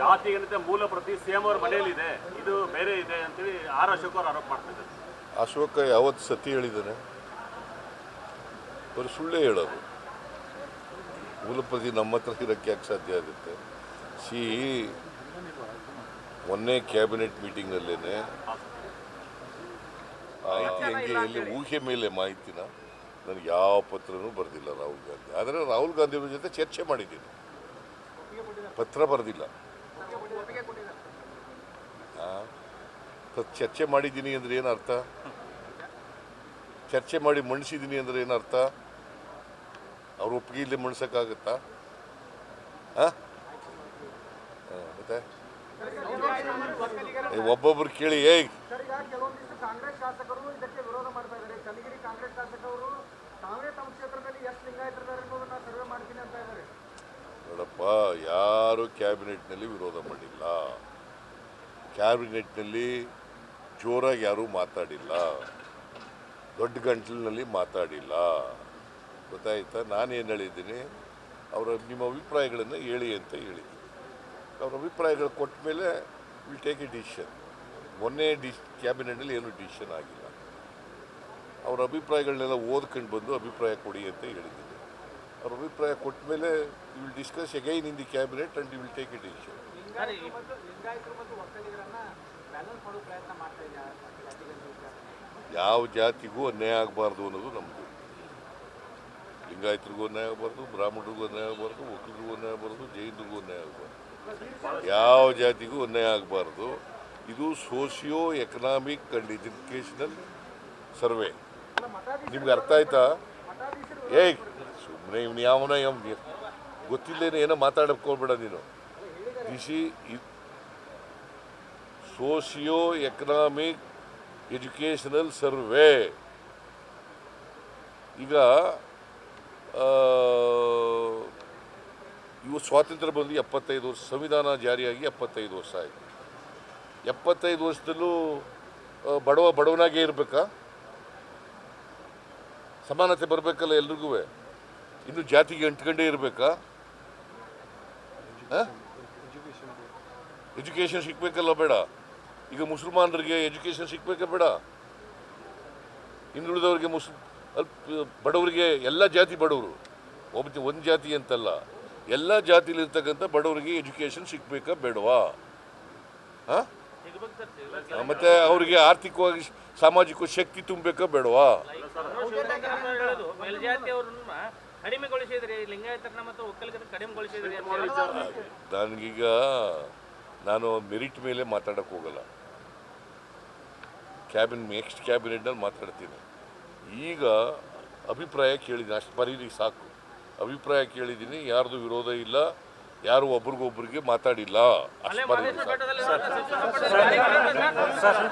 ಜಾತಿ, ಗಣಿತ, ಮೂಲ ಪ್ರತಿ ಸಿಎಂ ಅವ್ರ ಮನೆಯಲ್ಲಿ ಇದೆ. ಇದು ಬೇರೆ ಇದೆ ಅಂತೇಳಿ ಆರ್ ಅಶೋಕ್ ಅವರು ಆರೋಪ ಮಾಡ್ತಿದ್ದಾರೆ. ಅಶೋಕ ಯಾವತ್ತು ಸತಿ ಹೇಳಿದ್ದಾನೆ? ಅವರು ಸುಳ್ಳೇ ಹೇಳೋದು. ಮೂಲಪ್ರತಿ ನಮ್ಮ ಹತ್ರ ಇರೋಕ್ಕೆ ಯಾಕೆ ಸಾಧ್ಯ ಆಗುತ್ತೆ? ಸಿ, ಮೊನ್ನೆ ಕ್ಯಾಬಿನೆಟ್ ಮೀಟಿಂಗ್ನಲ್ಲೇನೆ ಮಾಹಿತಿ ಹೆಂಗೆ ಎಲ್ಲಿ ಊಹೆ ಮೇಲೆ ಮಾಹಿತಿನ, ನನಗೆ ಯಾವ ಪತ್ರನೂ ಬರೆದಿಲ್ಲ ರಾಹುಲ್ ಗಾಂಧಿ. ಆದರೆ ರಾಹುಲ್ ಗಾಂಧಿ ಅವ್ರ ಜೊತೆ ಚರ್ಚೆ ಮಾಡಿದ್ದೀನಿ. ಪತ್ರ ಬರೆದಿಲ್ಲ. ಚರ್ಚೆ ಮಾಡಿದ್ದೀನಿ ಅಂದ್ರೆ ಏನು ಅರ್ಥ? ಚರ್ಚೆ ಮಾಡಿ ಮಣಿಸಿದ್ದೀನಿ ಅಂದ್ರೆ ಏನು ಅರ್ಥ? ಅವ್ರ ಒಪ್ಪಿಗೆ ಇಲ್ಲಿ ಮಣ್ಸಕ್ಕಾಗತ್ತಾ? ಹಾಂ ಮತ್ತೆ? ಒಬ್ಬೊಬ್ರು ಕೇಳಿ ಹೇಗೆ ಕಾಂಗ್ರೆಸ್ ಶಾಸಕರು ಇದಕ್ಕೆ ವಿರೋಧ ಮಾಡ್ತಾ ಇದ್ದಾರೆ. ಚನ್ನಗಿರಿ ಕಾಂಗ್ರೆಸ್ ಶಾಸಕರು, ತಾವೇ ತಮ್ಮ ಕ್ಷೇತ್ರದಲ್ಲಿ ಎಷ್ಟು ಲಿಂಗಾಯತರಿದ್ದಾರೆ ಅನ್ನೋದನ್ನ ಸರ್ವೆ ಮಾಡ್ತೀನಿ ಅಂತ ಇದ್ದಾರೆ. ಯಾರು ಕ್ಯಾಬಿನೆಟ್ನಲ್ಲಿ ವಿರೋಧ ಮಾಡಿಲ್ಲ. ಕ್ಯಾಬಿನೆಟ್ನಲ್ಲಿ ಜೋರಾಗಿ ಯಾರೂ ಮಾತಾಡಿಲ್ಲ. ದೊಡ್ಡ ಗಂಟಲಿನಲ್ಲಿ ಮಾತಾಡಿಲ್ಲ. ಗೊತ್ತಾಯ್ತಾ? ನಾನೇನು ಹೇಳಿದ್ದೀನಿ? ಅವರ ನಿಮ್ಮ ಅಭಿಪ್ರಾಯಗಳನ್ನು ಹೇಳಿ ಅಂತ ಹೇಳಿದ್ದೀನಿ. ಅವ್ರ ಅಭಿಪ್ರಾಯಗಳು ಕೊಟ್ಟ ಮೇಲೆ ವಿಲ್ ಟೇಕ್ ಎ ಡಿಸಿಷನ್ ಮೊನ್ನೆ ಡಿಸ್, ಕ್ಯಾಬಿನೆಟ್ನಲ್ಲಿ ಏನು ಡಿಸಿಷನ್ ಆಗಿಲ್ಲ. ಅವರ ಅಭಿಪ್ರಾಯಗಳನ್ನೆಲ್ಲ ಓದ್ಕೊಂಡು ಬಂದು ಅಭಿಪ್ರಾಯ ಕೊಡಿ ಅಂತ ಹೇಳಿದ್ದೀನಿ. ಅವ್ರ ಅಭಿಪ್ರಾಯ ಕೊಟ್ಟ ಮೇಲೆ will discuss again in the cabinet and will take it decision ಇದ್ದಾರೆ? ಯಾವ ಜಾತಿಗೂ ಅನ್ಯಾಯ ಆಗಬಾರ್ದು ಅನ್ನೋದು ನಮ್ಮದು ಲಿಂಗಾಯತರಿಗೂ ಅನ್ಯಾಯ ಆಗಬಾರ್ದು ಬ್ರಾಹ್ಮಣರಿಗೂ ಅನ್ಯಾಯ ಆಗಬಾರ್ದು ಒಕ್ಕಲಿಗರಿಗೂ ಅನ್ಯಾಯ ಆಗಬಾರ್ದು ಜೈನರಿಗೂ ಅನ್ಯಾಯ ಆಗಬಾರ್ದು. ಯಾವ ಜಾತಿಗೂ ಅನ್ಯಾಯ ಆಗಬಾರ್ದು. ಇದು socio economic and educational survey ನಿಮ್ಗೆ ಅರ್ಥ ಆಯ್ತಾ? ಏಯ್ ಸುಮ್ಮನೆ ಇವ್ನು ಯಾವನ ಯಾವ ಏನೋ ಮಾತಾಡೋಕ್ಕೆ ಹೋಗ್ಬೇಡ ನೀನು. This socio economic educational survey. ಈಗ ಇವು ಸ್ವಾತಂತ್ರ್ಯ ಬಂದು ಎಪ್ಪತ್ತೈದು ವರ್ಷ ಸಂವಿಧಾನ ಜಾರಿಯಾಗಿ ಎಪ್ಪತ್ತೈದು ವರ್ಷ ಆಯಿತು. ಎಪ್ಪತ್ತೈದು ವರ್ಷದಲ್ಲೂ ಬಡವ ಬಡವನಾಗೇ ಇರಬೇಕಾ? ಸಮಾನತೆ ಬರಬೇಕಲ್ಲ ಎಲ್ರಿಗೂ ಇನ್ನು ಜಾತಿಗೆ ಅಂಟ್ಕೊಂಡೇ ಇರಬೇಕಾ? ಎಜುಕೇಷನ್ ಸಿಗ್ಬೇಕಲ್ಲ ಬೇಡ. ಈಗ ಮುಸಲ್ಮಾನರಿಗೆ ಎಜುಕೇಷನ್ ಸಿಗ್ಬೇಕಾ ಬೇಡ. ಹಿಂದುಳಿದವರಿಗೆ ಮುಸ್ ಬಡವರಿಗೆ ಎಲ್ಲ ಜಾತಿ ಬಡವರು. ಒಬ್ಬ ಒಂದು ಜಾತಿ ಅಂತಲ್ಲ. ಎಲ್ಲ ಜಾತಿಲಿರ್ತಕ್ಕಂಥ ಬಡವರಿಗೆ ಎಜುಕೇಷನ್ ಸಿಗ್ಬೇಕಾ ಬೇಡವಾ? ಮತ್ತೆ ಅವರಿಗೆ ಆರ್ಥಿಕವಾಗಿ ಸಾಮಾಜಿಕ ಶಕ್ತಿ ತುಂಬಬೇಕಾ ಬೇಡವಾ? ಕಡಿಮೆಗೊಳಿಸಿದ್ರಿ ಲಿಂಗಾಯತರನ್ನ ಮತ್ತು ಒಕ್ಕಲಿಗರನ್ನ ಕಡಿಮೆಗೊಳಿಸಿದ್ರಿ ಅಂತ ಹೇಳಿ. ನನಗೀಗ ನಾನು ಮೆರಿಟ್ ಮೇಲೆ ಮಾತಾಡಕ್ಕೆ ಹೋಗಲ್ಲ ಕ್ಯಾಬಿನ್ ನೆಕ್ಸ್ಟ್ ಕ್ಯಾಬಿನೆಟ್ನಲ್ಲಿ ಮಾತಾಡ್ತೀನಿ ಈಗ ಅಭಿಪ್ರಾಯ ಕೇಳಿದ್ದೀನಿ ಅಷ್ಟು ಬರೀರಿ ಸಾಕು ಅಭಿಪ್ರಾಯ ಕೇಳಿದ್ದೀನಿ ಯಾರ್ದು ವಿರೋಧ ಇಲ್ಲ ಯಾರು ಒಬ್ರಿಗೊಬ್ರಿಗೆ ಮಾತಾಡಿಲ್ಲ ಅಷ್ಟು ಸಾಕು